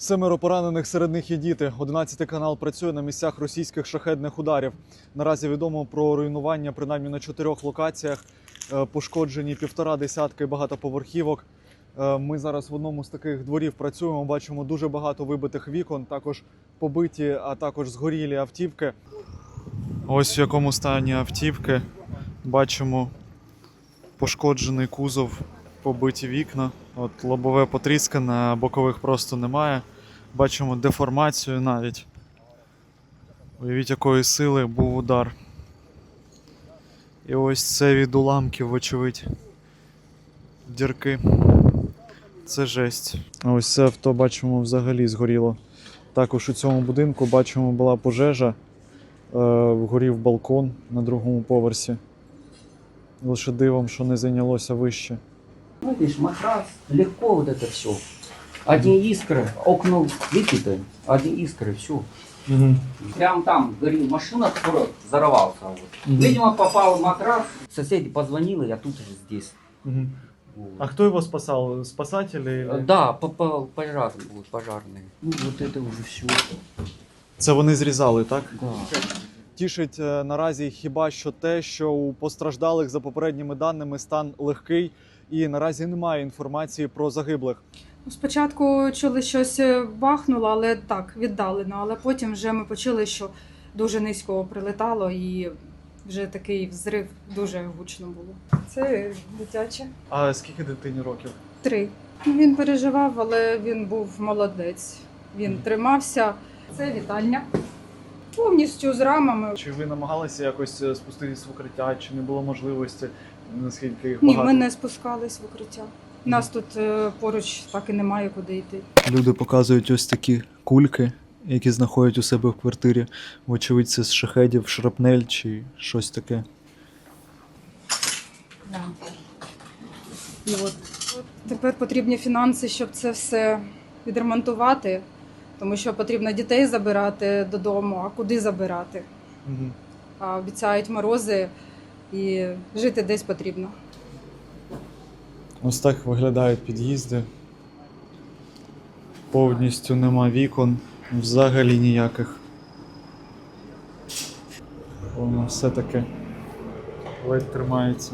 Семеро поранених серед них є діти. 11 канал працює на місцях російських шахедних ударів. Наразі відомо про руйнування принаймні на чотирьох локаціях. Е, Пошкоджені півтора десятки багатоповерхівок. Е, Ми зараз в одному з таких дворів працюємо. Бачимо дуже багато вибитих вікон, також побиті, а також згорілі автівки. Ось в якому стані автівки. Бачимо пошкоджений кузов, побиті вікна. От лобове потріскане, бокових просто немає. Бачимо деформацію навіть. Уявіть, якої сили був удар. І ось це від уламків, вочевидь. Дірки. Це жесть. А ось це авто бачимо взагалі згоріло. Також у цьому будинку бачимо була пожежа. Е, вгорів балкон на другому поверсі. Лише дивом, що не зайнялося вище. Видишь, матрас, легко вот это все. Одни искры, окна выкиты, одни искры, все. Прям там горит машина, которая взорвался. Вот. Видимо, попал в матрас. Соседи позвонили, я тут же здесь. Вот. А хто його спасав? Спасателі? Э, Да, попал пожарный, вот, пожарные. Ну, вот это уже все. Це вони зрізали, так? Да. Тішить е, наразі хіба що те, що у постраждалих за попередніми даними стан легкий, і наразі немає інформації про загиблих. Ну, Спочатку чули щось е, бахнуло, але так, віддалено. Але потім вже ми почули, що дуже низько прилетало і вже такий взрив дуже гучно було. Це дитяче. А скільки дитині років? Три. Ну, Він переживав, але він був молодець. Він тримався. Це вітальня. Повністю з рамами. Чи ви намагалися якось е, спуститись в укриття, чи не було можливості, наскільки їх Ні, ми не спускались в укриття. Нас тут е, поруч так і немає куди йти. Люди показують ось такі кульки, які знаходять у себе в квартирі. Вочевидь, це з шахедів, шрапнель чи щось таке. І от, от тепер потрібні фінанси, щоб це все відремонтувати, тому що потрібно дітей забирати додому, а куди забирати? Угу. А обіцяють морози і жити десь потрібно. Ось так виглядають під'їзди. Повністю нема вікон, взагалі ніяких. Воно все таке ледь тримається.